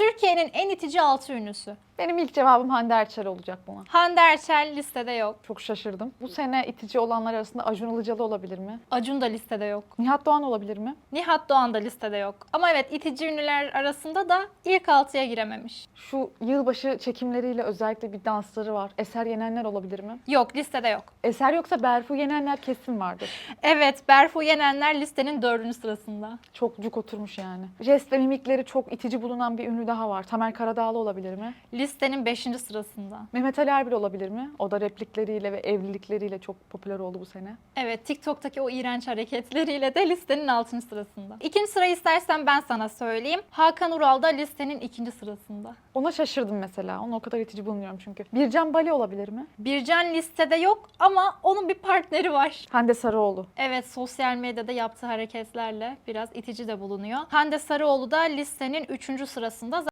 Two Türkiye'nin en itici altı ünlüsü. Benim ilk cevabım Hande Erçel olacak buna. Hande Erçel listede yok. Çok şaşırdım. Bu sene itici olanlar arasında Acun Ilıcalı olabilir mi? Acun da listede yok. Nihat Doğan olabilir mi? Nihat Doğan da listede yok. Ama evet itici ünlüler arasında da ilk altıya girememiş. Şu yılbaşı çekimleriyle özellikle bir dansları var. Eser Yenenler olabilir mi? Yok listede yok. Eser yoksa Berfu Yenenler kesin vardır. Evet Berfu Yenenler listenin dördüncü sırasında. Çok cuk oturmuş yani. Jest ve mimikleri çok itici bulunan bir ünlü daha var. Tamer Karadağlı olabilir mi? Listenin beşinci sırasında. Mehmet Ali Erbil olabilir mi? O da replikleriyle ve evlilikleriyle çok popüler oldu bu sene. Evet TikTok'taki o iğrenç hareketleriyle de listenin altıncı sırasında. İkinci sırayı istersen ben sana söyleyeyim. Hakan Ural da listenin ikinci sırasında. Ona şaşırdım mesela. Onu o kadar itici bulmuyorum çünkü. Bircan Bali olabilir mi? Bircan listede yok ama onun bir partneri var. Hande Sarıoğlu. Evet sosyal medyada yaptığı hareketlerle biraz itici de bulunuyor. Hande Sarıoğlu da listenin üçüncü sırasında.